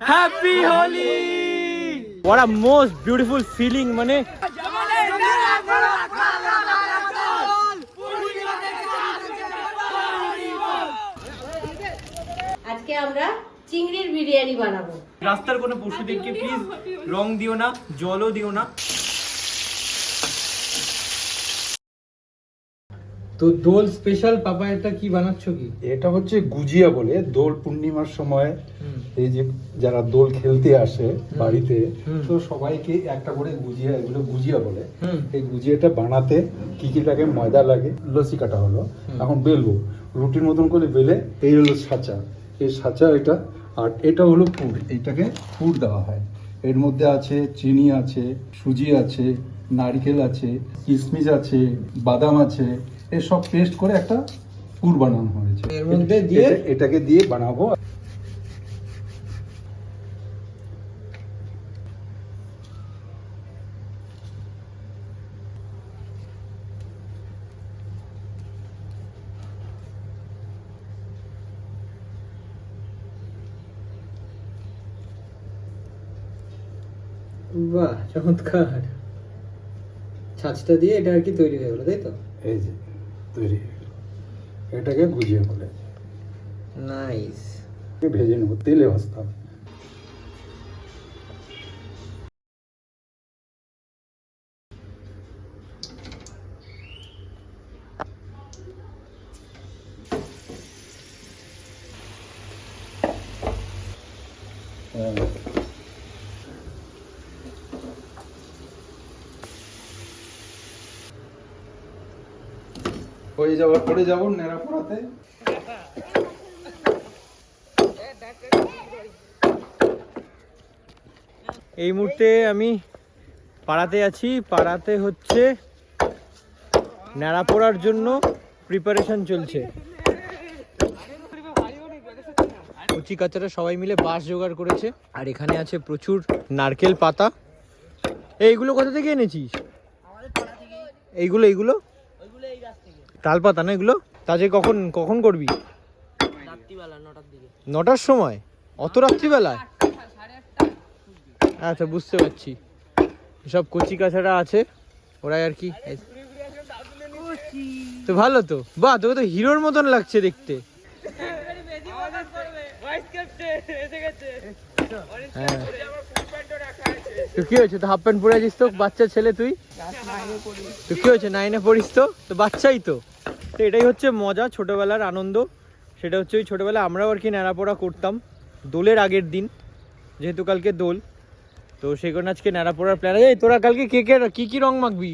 Happy Holi what a most beautiful feeling মানে আজকে আমরা চিংড়ির বিরিয়ানি বানাবো। রাস্তার কোনো পশু দেখকে প্লিজ রং দিও না জলও দিও না। তো দোল স্পেশাল পাপা এটা কি বানাচ্ছ কি? এটা হচ্ছে গুজিয়া বলে দোল পূর্ণিমার সময়। এই যে যারা দোল খেলতে আসে বাড়িতে তো সবাইকে একটা করে গুজিয়া এগুলো গুজিয়া বলে। এই গুজিয়াটা বানাতে কি কি লাগে ময়দা লাগে লস্যি কাটা হলো এখন বেলবো। রুটির মতন করে বেলে এই হলো সাঁচা। এই সাঁচা এটা আর এটা হলো পুর। এটাকে পুর দেওয়া হয়। এর মধ্যে আছে চিনি আছে সুজি আছে নারকেল আছে কিশমিশ আছে বাদাম আছে এসব পেস্ট করে একটা পুর বানানো হয়েছে। এর মধ্যে দিয়ে? এটাকে দিয়ে বানাবো। বাহ চমৎকার। ছাঁচটা দিয়ে এটা আর কি তৈরি হয়ে গেলো তাই তো? এই যে তৈরি হয়ে গেল। এটাকে গুজিয়ে বলে। নাইস ভেজে নেব তেলে ভাজতে হবে। হয়ে যাওয়ার পরে যাব নেড়া পড়াতে। এই মুহূর্তে আমি পাড়াতে আছি। পাড়াতে হচ্ছে ন্যাড়া পড়ার জন্য প্রিপারেশন চলছে। কচি কাচারা সবাই মিলে বাঁশ জোগাড় করেছে। আর এখানে আছে প্রচুর নারকেল পাতা। এইগুলো কোথা থেকে এনেছিস? এইগুলো এইগুলো? তাল পাতা না এগুলো? তাজে কখন কখন করবি? নটার সময়? অত রাত্রিবেলায়? আচ্ছা বুঝতে পারছি। সব কচি কাছাড়া আছে। ওরাই আর কি। তো ভালো তো। বাহ তোকে তো হিরোর মতন লাগছে দেখতে। হ্যাঁ। তো কি হয়েছে? তো হাফ প্যান্ট পরে আছিস তো? বাচ্চা ছেলে তুই? তো কি হয়েছে? নাইনে পড়িস তো? তো বাচ্চাই তো। তো এটাই হচ্ছে মজা ছোটোবেলার আনন্দ। সেটা হচ্ছে ওই ছোটবেলায় আমরাও আর কি ন্যাড়াপড়া করতাম দোলের আগের দিন যেহেতু কালকে দোল। তো সেই কারণে আজকে ন্যাড়া পড়ার প্ল্যান আছে তোরা কালকে কে কে কি কি রং মাখবি?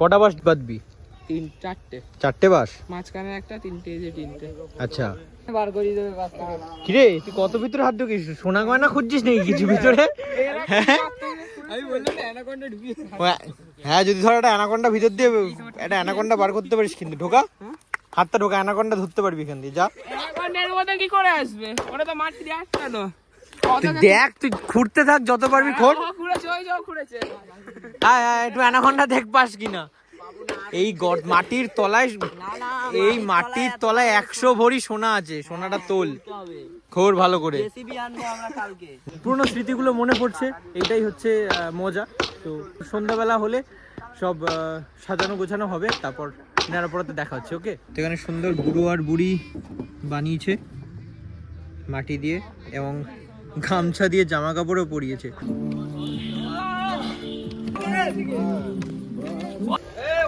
কটা বাস বাঁধবি? তিন চারটে। চারটে বাস? মাঝখানে একটা তিনটে যে তিনটে। আচ্ছা। বার করে দেবে বাস থেকে কিরে তুই কত ভিতরে হাত ঢুকিস সোনা গয়না খুঁজছিস নাকি কিছু ভিতরে? হ্যাঁ আমি বললাম না ঢুকিয়ে হ্যাঁ, হ্যাঁ যদি ধর একটা অ্যানাকন্ডা ভিতর দিয়ে একটা অ্যানাকন্ডা বার করতে পারিস কিন্তু ঢোকা। হাতটা ঢোকা অ্যানাকন্ডা ধরতে পারবি এখান দিয়ে যা। অ্যানাকন্ডার মধ্যে কি করে আসবে? ওটা তো মাটি দিয়ে আসছে দেখ তুই খুঁড়তে থাক যত পারবি খোঁড় খুঁড়েছে ওই যাও খুঁড়েছে হ্যাঁ হ্যাঁ একটু অ্যানাকন্ডা দেখ পাস কিনা। এই মাটির তলায় এই মাটির তলায় একশো ভরি সোনা আছে সোনাটা তোল। খবর ভালো করে। পুরোনো আনব আমরা স্মৃতিগুলো মনে পড়ছে এটাই হচ্ছে মজা। তো সন্ধ্যাবেলা হলে সব সাজানো গোছানো হবে তারপর নেড়াপড়াতে দেখা হচ্ছে ওকে? তো এখানে সুন্দর বুড়ো আর বুড়ি বানিয়েছে মাটি দিয়ে এবং গামছা দিয়ে জামা কাপড়ও পরিয়েছে।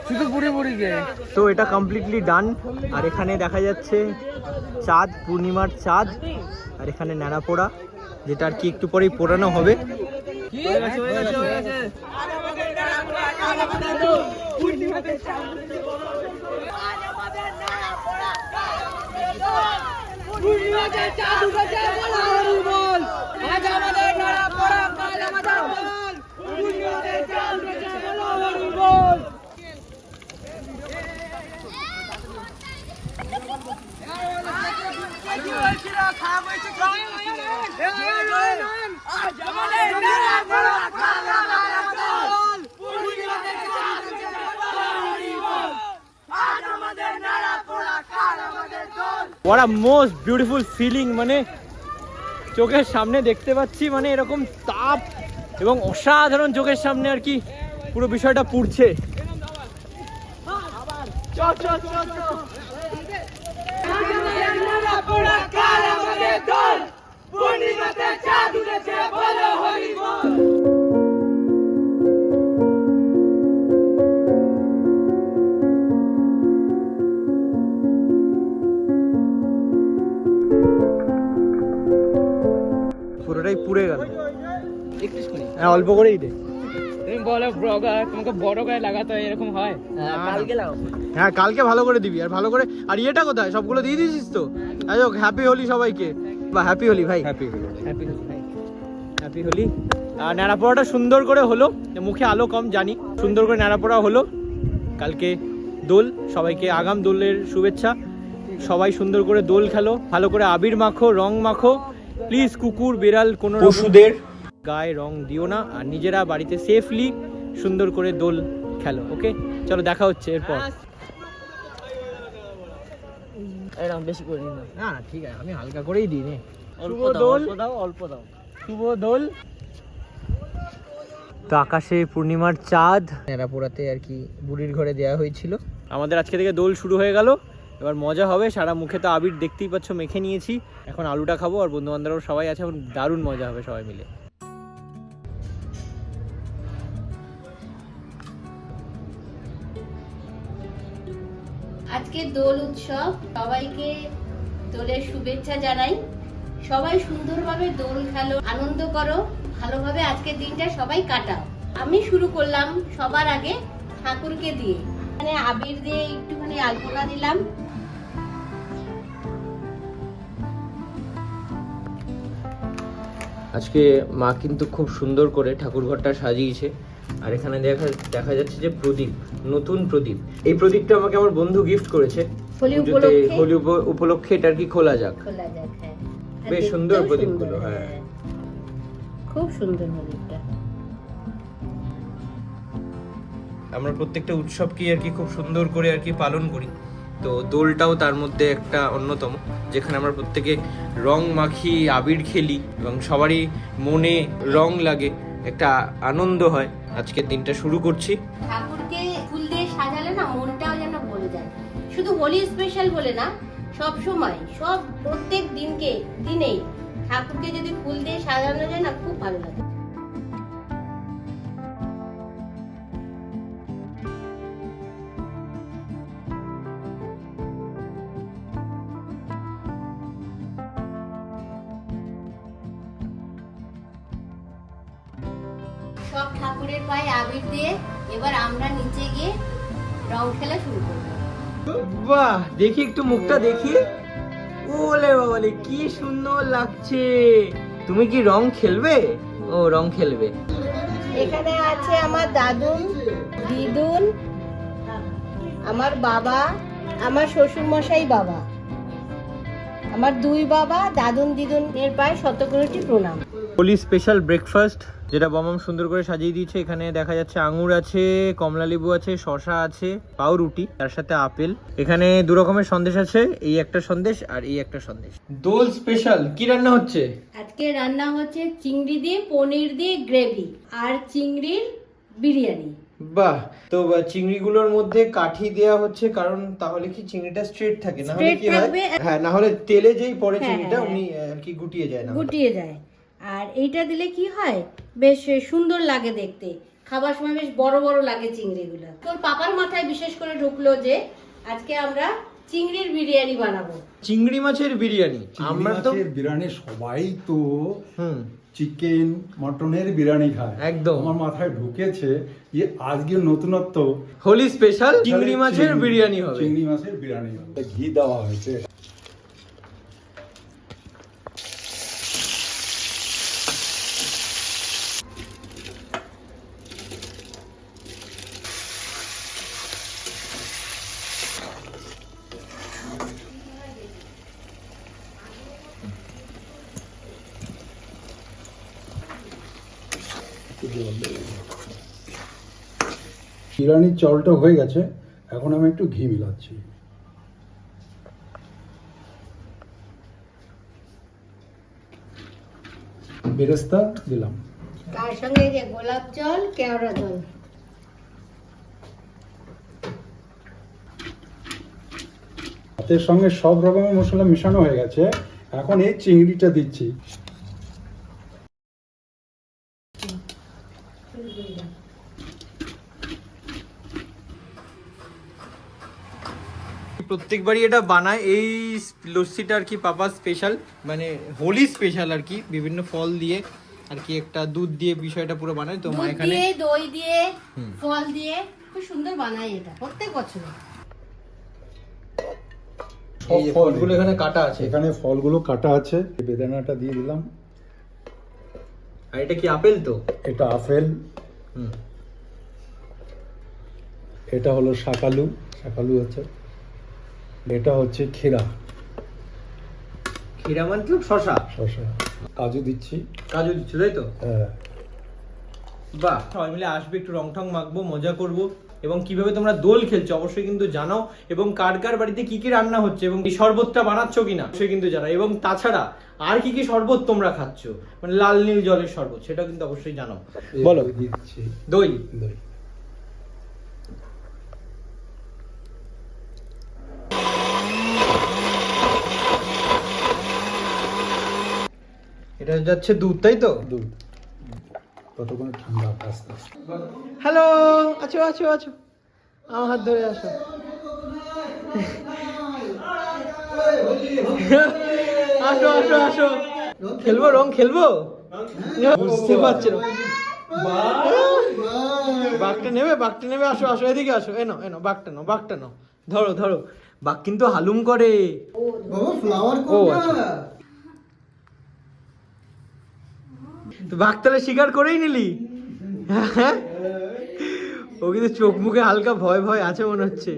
শুধু পুরি পুরি তো এটা কমপ্লিটলি ডান আর এখানে দেখা যাচ্ছে চাঁদ পূর্ণিমার চাঁদ আর এখানে ন্যাড়া পোড়া যেটা আর কি একটু পরেই পোড়ানো হবে। চাঁদ উঠেছে বল। আমাদের কাল আমাদের what a most beautiful feeling মানে চোখের সামনে দেখতে পাচ্ছি মানে এরকম তাপ এবং অসাধারণ চোখের সামনে আর কি পুরো বিষয়টা পুড়ছে চল চল চল পুরোটাই পুড়ে গেল। হ্যাঁ অল্প করেই দে। তুমি বলো ব্লগার তোমাকে বড় গায়ে লাগাতে হয় এরকম হয়? কালকে লাও হ্যাঁ কালকে ভালো করে দিবি। আর ভালো করে আর ইয়েটা কোথায়? সবগুলো দিয়ে দিয়েছিস তো? যাই হোক হ্যাপি হোলি সবাইকে। বা হ্যাপি হোলি ভাই। হ্যাপি হোলি। হ্যাপি ভাই। হ্যাপি হোলি। আর ন্যাড়া সুন্দর করে হলো মুখে আলো কম জানি সুন্দর করে ন্যাড়া হলো। কালকে দোল সবাইকে আগাম দোলের শুভেচ্ছা। সবাই সুন্দর করে দোল খেলো ভালো করে আবির মাখো রং মাখো। প্লিজ কুকুর বিড়াল কোনো পশুদের গায়ে রং দিও না আর নিজেরা বাড়িতে সেফলি সুন্দর করে দোল খেলো ওকে চলো দেখা হচ্ছে এরপর। এরকম বেশি করে নিন না। না ঠিক আছে আমি হালকা করেই দিই নে। অল্প শুভ দাও দোল। দাও অল্প দাও। শুভ দোল। তো আকাশে পূর্ণিমার চাঁদ। নেড়া পোড়াতে আর কি বুড়ির ঘরে দেওয়া হয়েছিল। আমাদের আজকে থেকে দোল শুরু হয়ে গেল। এবার মজা হবে সারা মুখে তো আবির দেখতেই পাচ্ছ মেখে নিয়েছি। এখন আলুটা খাব আর বন্ধু বান্ধব সবাই আছে এখন দারুণ মজা হবে সবাই মিলে। আজকে দোল উৎসব। সবাইকে দোলের শুভেচ্ছা জানাই। সবাই সুন্দরভাবে দোল খেলো, আনন্দ করো, ভালোভাবে আজকের দিনটা সবাই কাটাও। আমি শুরু করলাম সবার আগে ঠাকুরকে দিয়ে। মানে আবির দিয়ে একটুখানি আলপনা দিলাম। আজকে মা কিন্তু খুব সুন্দর করে ঠাকুর ঘরটা সাজিয়েছে। আর এখানে দেখা দেখা যাচ্ছে যে প্রদীপ নতুন প্রদীপ। এই প্রদীপটা আমাকে আমার বন্ধু গিফট করেছে। হোলি উপলক্ষে? উপ- উপলক্ষে এটা আর কি খোলা যাক। খোলা যাক হ্যাঁ। বেশ সুন্দর প্রদীপগুলো, সুন্দর, হ্যাঁ। খুব সুন্দর প্রদীপটা। আমরা প্রত্যেকটা উৎসবকে আর কি খুব সুন্দর করে আর কি পালন করি। তো দোলটাও তার মধ্যে একটা অন্যতম যেখানে আমরা প্রত্যেকে রং মাখি আবির খেলি এবং সবারই মনে রং লাগে। একটা আনন্দ হয়। আজকের দিনটা শুরু করছি। ঠাকুরকে ফুল দিয়ে সাজালে না মনটাও যেন ভরে যায়। শুধু হোলি স্পেশাল বলে না, সব সময়, সব প্রত্যেক দিনকে, দিনেই ঠাকুরকে যদি ফুল দিয়ে সাজানো যায় না, খুব ভালো লাগে। পায়ে আবির দিয়ে এবার আমরা নিচে গিয়ে রং খেলা শুরু করব। বাহ দেখি একটু মুখটা দেখি। ওলে বাবালে কি সুন্দর লাগছে। তুমি কি রং খেলবে? ও রং খেলবে। এখানে আছে আমার দাদুন দিদুন আমার বাবা আমার শ্বশুর মশাই বাবা। আমার দুই বাবা দাদুন দিদুন এর পায়ে শতকোটি প্রণাম। হোলি স্পেশাল ব্রেকফাস্ট যেটা বমাম সুন্দর করে সাজিয়ে দিয়েছে। এখানে দেখা যাচ্ছে আঙুর আছে কমলা লেবু আছে শশা আছে পাউরুটি তার সাথে আপেল। এখানে দু রকমের সন্দেশ আছে এই একটা সন্দেশ আর এই একটা সন্দেশ। দোল স্পেশাল কি রান্না হচ্ছে? আজকে রান্না হচ্ছে চিংড়ি দিয়ে পনির দিয়ে গ্রেভি আর চিংড়ির বিরিয়ানি। বাহ তো চিংড়িগুলোর মধ্যে কাঠি দেয়া হচ্ছে কারণ তাহলে কি চিংড়িটা স্ট্রেট থাকে? না হলে কি হয়? হ্যাঁ না হলে তেলে যেই পড়ে হ্যাঁ, চিংড়িটা হ্যাঁ, উনি আর কি গুটিয়ে যায় না গুটিয়ে যায়। আর এইটা দিলে কি হয়? বেশ সুন্দর লাগে দেখতে। খাবার সময় বেশ বড় বড় লাগে চিংড়িগুলো। তোর পাপার মাথায় বিশেষ করে ঢুকলো যে আজকে আমরা চিংড়ির বিরিয়ানি বানাবো। চিংড়ি মাছের বিরিয়ানি। আমরা তো বিরিয়ানি সবাই তো হুম। চিকেন মটনের বিরিয়ানি খায়। একদম। আমার মাথায় ঢুকেছে যে আজকে নতুনত্ব। হোলি স্পেশাল চিংড়ি মাছের বিরিয়ানি হবে। চিংড়ি মাছের বিরিয়ানি হবে। ঘি দেওয়া হয়েছে। শিরানির চলটা হয়ে গেছে এখন আমি একটু ঘি মিলাচ্ছি। বেরেস্তা দিলাম। তার সঙ্গে যে গোলাপ জল কেওড়া জল। ভাতের সঙ্গে সব রকমের মশলা মেশানো হয়ে গেছে এখন এই চিংড়িটা দিচ্ছি। প্রত্যেকবারই এটা বানায়। এই লস্যিটা আর কি পাপা স্পেশাল মানে হোলি স্পেশাল আর কি বিভিন্ন ফল দিয়ে আর কি একটা দুধ দিয়ে বিষয়টা পুরো বানায়। তো মা এখানে দই দিয়ে ফল দিয়ে খুব সুন্দর বানাই এটা প্রত্যেক বছর এই যে ফলগুলো এখানে কাটা আছে। এখানে ফলগুলো কাটা আছে। বেদানাটা দিয়ে দিলাম। আর এটা কি আপেল তো? এটা আপেল। হুম। এটা হলো শাকালু। শাকালু আছে। এটা হচ্ছে ক্ষীরা। ক্ষীরা মতলব শশা শসা। কাজু দিচ্ছি। কাজু দিচ্ছ তাই তো? হ্যাঁ। বাহ। সবাই মিলে আসবে একটু রং ঠং মাখবো মজা করব। এবং কীভাবে তোমরা দোল খেলছো অবশ্যই কিন্তু জানাও। এবং কার কার বাড়িতে কি কি রান্না হচ্ছে এবং এই শরবতটা বানাচ্ছ কিনা সে কিন্তু জানাও। এবং তাছাড়া আর কি কি শরবত তোমরা খাচ্ছ? মানে লাল নীল জলের শরবত সেটা কিন্তু অবশ্যই জানাও। বলো দই। দই। এটা যাচ্ছে দুধ তাই তো? দুধ। ততক্ষণ ঠান্ডা আস্তে আস্তে হ্যালো আছো আছো আছো। আমার হাত ধরে আসো। আসো আসো আসো। খেলব রং খেলব? বুঝতে পারছি না। বাঘটা নেবে বাঘটা নেবে আসো আসো এদিকে আসো। এনো এনো বাঘটা নাও বাঘটা নাও। ধরো ধরো। বাঘ কিন্তু হালুম করে। ও আচ্ছা। বাঘ শিকার করেই নিলি? হ্যাঁ? ও কিন্তু চোখ মুখে হালকা ভয় ভয় আছে মনে হচ্ছে।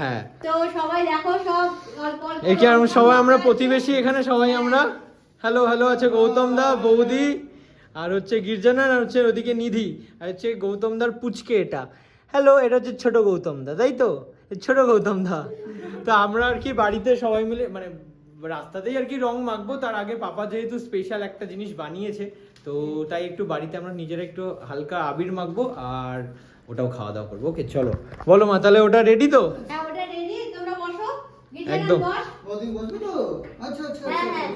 হ্যাঁ। তো সবাই দেখো সব অল্প অল্প একে আমরা সবাই আমরা প্রতিবেশী এখানে সবাই আমরা। হ্যালো হ্যালো আছে গৌতম দা বৌদি আর হচ্ছে আর হচ্ছে ওদিকে নিধি আর হচ্ছে গৌতম দার পুচকে এটা। হ্যালো এটা হচ্ছে ছোট গৌতম দা তাই তো? ছোট গৌতম দা। তো আমরা আর কি বাড়িতে সবাই মিলে মানে রাস্তাতেই আর কি রং মাখবো তার আগে পাপা যেহেতু স্পেশাল একটা জিনিস বানিয়েছে তো তাই একটু বাড়িতে আমরা নিজেরা একটু হালকা আবির মাখবো আর ওটাও খাওয়া দাওয়া করব। ওকে চলো। বলো মা তাহলে ওটা রেডি তো? হ্যাঁ ওটা রেডি তোমরা বসো। গিটার একদম। বস। হ্যাঁ হ্যাঁ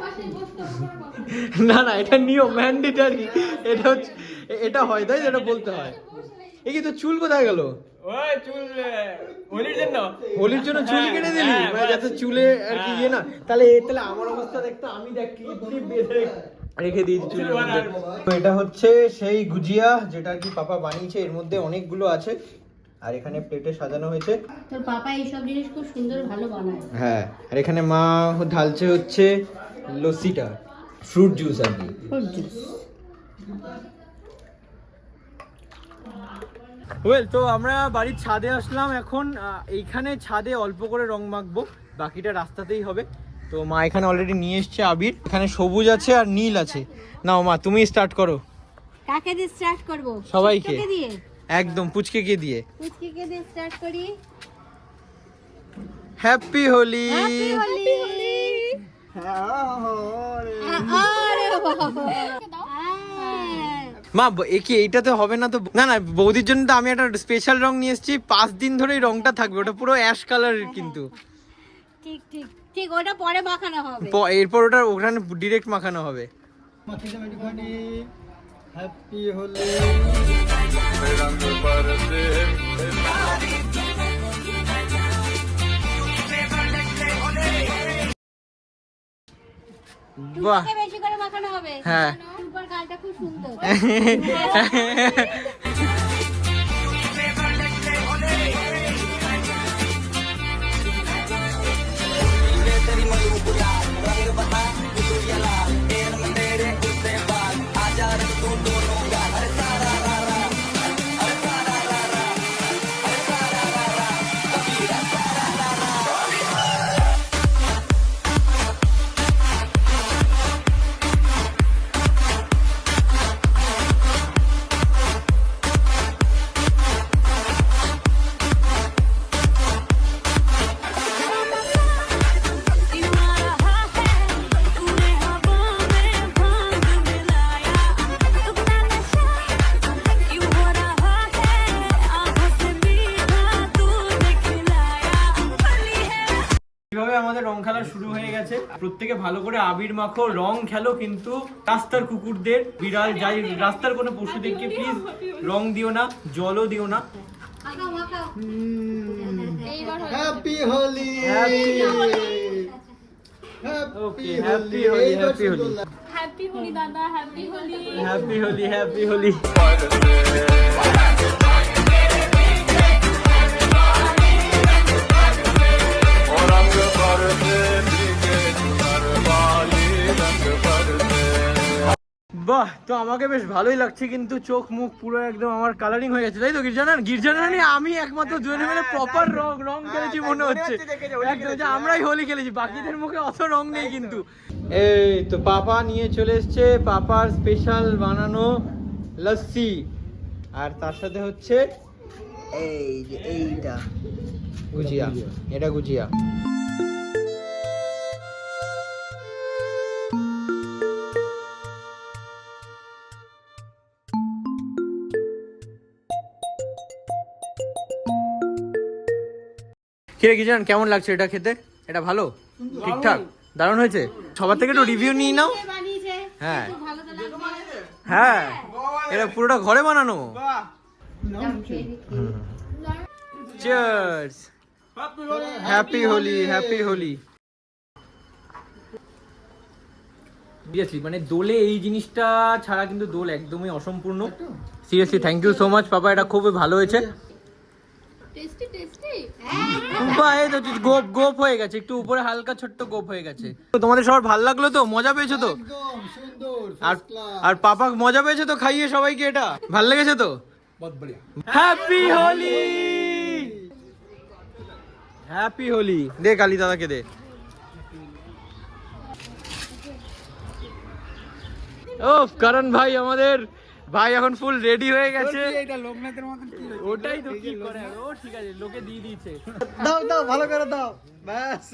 বসে বসতে না না এটা নিয়ম ম্যান্ডেটারি এটা হচ্ছে এটা হয় তাই? এটা বলতে হয়। এই কি তো চুল কোথায় গেল? ওই চুল হোলির জন্য। হোলির জন্য চুল হ্যাঁ, কেটে দিলি? হ্যাঁ, মানে যাতে চুলে আর কি ইয়ে না। তাহলে তাহলে আমার অবস্থা দেখতো আমি দেখ বেঁধে রেখে দিয়েছি চুলের মধ্যে। তো এটা হচ্ছে সেই গুজিয়া যেটা আর কি পাপা বানিয়েছে। এর মধ্যে অনেকগুলো আছে। আর এখানে প্লেটে সাজানো হয়েছে। তোর পাপা এইসব জিনিস খুব সুন্দর ভালো বানায়। হ্যাঁ আর এখানে মা ঢালছে হচ্ছে লস্যিটা ফ্রুট জুস আর কি। ফ্রুট জুস ওয়েল তো আমরা বাড়ির ছাদে আসলাম এখন। এইখানে ছাদে অল্প করে রং মাখবো বাকিটা রাস্তাতেই হবে। তো মা এখানে অলরেডি নিয়ে এসছে আবির। এখানে সবুজ আছে আর নীল আছে। নাও মা তুমি স্টার্ট করো। কাকে দিয়ে স্টার্ট করব? সবাইকে। দিয়ে? একদম পুচকে কে দিয়ে। পুচকিকে দিয়ে স্টার্ট করি। হ্যাপি হোলি হ্যাপি হোলি আরে বাবা। মা ব- এ কি এইটাতে হবে না তো? না না বৌদির জন্য তো আমি একটা স্পেশাল রং নিয়ে এসেছি। পাঁচ দিন ধরে এই রংটা থাকবে ওটা পুরো অ্যাশ কালারের কিন্তু। ঠিক ঠিক ঠিক ওটা পরে মাখানো হবে। এরপর ওটা ওখানে ডিরেক্ট মাখানো হবে। হ্যাপি হোলি বাহ। বেশি করে মাখানো হবে। হ্যাঁ। টুকুর গালটা খুব সুন্দর। গেছে। প্রত্যেকে ভালো করে আবির মাখো রং খেলো কিন্তু রাস্তার কুকুরদের বিড়াল যাই রাস্তার কোনো পশুদেরকে প্লিজ রং দিও না জলও দিও না। Happy Holi happy Holi happy Holi happy Holi দাদা happy Holi happy Holi happy Holi বাহ তো আমাকে বেশ ভালোই লাগছে কিন্তু চোখ মুখ পুরো একদম আমার কালারিং হয়ে গেছে। তাই তো গির্জানান? গির্জানানি আমি একমাত্র দুজনে মিলে প্রপার রং রং খেলেছি মনে হচ্ছে। আমরাই হোলি খেলেছি বাকিদের মুখে অত রং নেই কিন্তু। এই তো পাপা নিয়ে চলে এসছে পাপার স্পেশাল বানানো লস্যি। আর তার সাথে হচ্ছে এই যে এইটা। গুজিয়া এটা গুজিয়া। কিরে কি কেমন লাগছে এটা খেতে? এটা ভালো? ঠিকঠাক? দারুণ হয়েছে? সবার থেকে একটু রিভিউ নিয়ে নাও। হ্যাঁ। খুব ভালো তো লাগছে। হ্যাঁ। এটা পুরোটা ঘরে বানানো। Cheers happy Holi happy Holi seriously মানে দোলে এই জিনিসটা ছাড়া কিন্তু দোল একদমই অসম্পূর্ণ। Seriously thank you so much papa এটা খুবই ভালো হয়েছে। টেস্টি টেস্টি বাহ, এই তো গোপ গোপ হয়ে গেছে। একটু উপরে হালকা ছোট্ট গোপ হয়ে গেছে। তোমাদের সবার ভালো লাগল তো? মজা পেয়েছ তো? আর আর পাপা মজা পেয়েছে তো খাইয়ে সবাইকে এটা? ভালো লেগেছে তো? হ্যাপি হোলি হ্যাপি হোলি দে কালী দাদাকে দে। ও করণ ভাই আমাদের ভাই এখন ফুল রেডি হয়ে গেছে। এটা লোকনাথের মতন কি ওটাই তো কি করে? ও ঠিক আছে লোকে দিয়ে দিয়েছে। দাও দাও ভালো করে দাও। ব্যাস।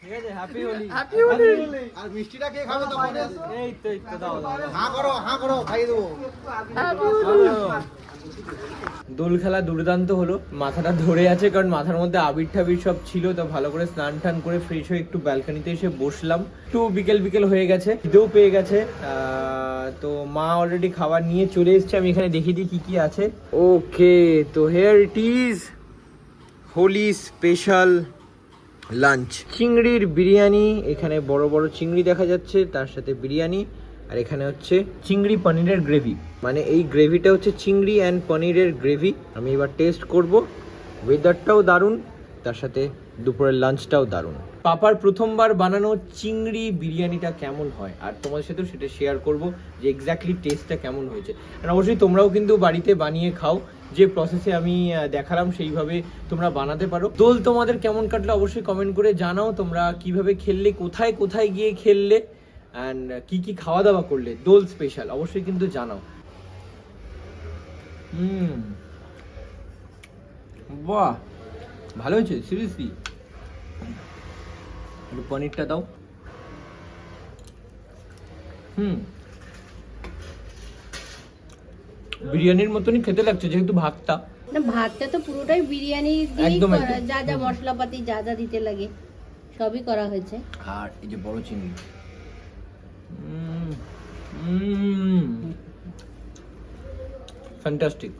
ঠিক আছে হ্যাপি হোলি হ্যাপি হোলি আর মিষ্টিটা কে খাবে তখন? এই তো এই তো দাও হ্যাঁ করো হ্যাঁ করো খাইয়ে দেবো। দোল খেলা দুর্দান্ত হলো, মাথাটা ধরে আছে কারণ মাথার মধ্যে আবির ঠাবির সব ছিল, তো ভালো করে স্নান টান করে ফ্রেশ হয়ে একটু ব্যালকনিতে এসে বসলাম। একটু বিকেল বিকেল হয়ে গেছে, খিদেও পেয়ে গেছে। তো মা অলরেডি খাবার নিয়ে চলে এসেছে, আমি এখানে দেখিয়ে দিই কি কি আছে। ওকে তো here it is Holi special lunch চিংড়ির বিরিয়ানি, এখানে বড় বড় চিংড়ি দেখা যাচ্ছে, তার সাথে বিরিয়ানি। আর এখানে হচ্ছে চিংড়ি পনিরের গ্রেভি। মানে এই গ্রেভিটা হচ্ছে চিংড়ি অ্যান্ড পনিরের গ্রেভি। আমি এবার টেস্ট করব। ওয়েদারটাও দারুণ, তার সাথে দুপুরের লাঞ্চটাও দারুণ। পাপার প্রথমবার বানানো চিংড়ি বিরিয়ানিটা কেমন হয়? আর তোমাদের সাথেও সেটা শেয়ার করব যে এক্স্যাক্টলি টেস্টটা কেমন হয়েছে। আর অবশ্যই তোমরাও কিন্তু বাড়িতে বানিয়ে খাও। যে প্রসেসে আমি দেখালাম সেইভাবে তোমরা বানাতে পারো। দোল তোমাদের কেমন কাটলো অবশ্যই কমেন্ট করে জানাও। তোমরা কীভাবে খেললে, কোথায় কোথায় গিয়ে খেললে? অ্যান্ড কি কি খাওয়া দাওয়া করলে? দোল স্পেশাল অবশ্যই কিন্তু জানাও। হুম। বাহ! ভালো হয়েছে সিরিয়াসলি একটু পনিরটা দাও। হুম। বিরিয়ানির মতনই খেতে লাগছে যেহেতু ভাতটা। না ভাতটা তো পুরোটাই বিরিয়ানি দিয়ে একদম, একদম। যা যা মশলাপাতি যা যা দিতে লাগে সবই করা হয়েছে। আর এই যে বড় চিংড়ি। ফ্যান্টাস্টিক